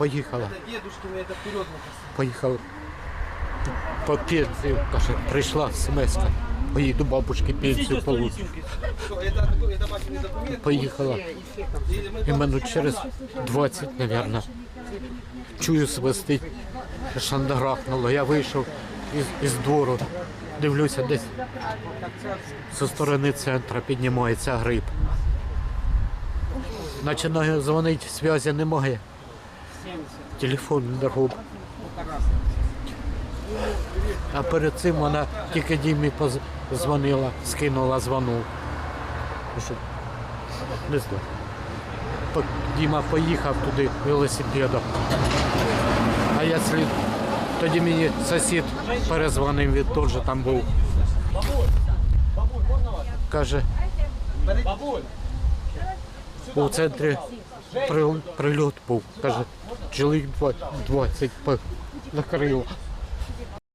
поїхала. Дедушкины это вперед Поїхав по пенсію, каже, прийшла смс. Поїду бабушки пенсію получу. Это, это бабкины документы. Поїхала. И мы І минут через 20, мабуть, чую свистить, шандарахнуло. Я вийшов із, із двору, дивлюся, десь зі сторони центру піднімається гриб. Починаю дзвонити, зв'язку немає. Телефон дорогу. А перед цим вона тільки Дімі позвонила, скинула дзвонок. Ну, Не знаю. Діма поїхав туди велосипедом. А я слід. Тоді мені сусід перезвонив, він теж там був. Каже, у центрі прильот був. Каже, чоловік 20 накрило.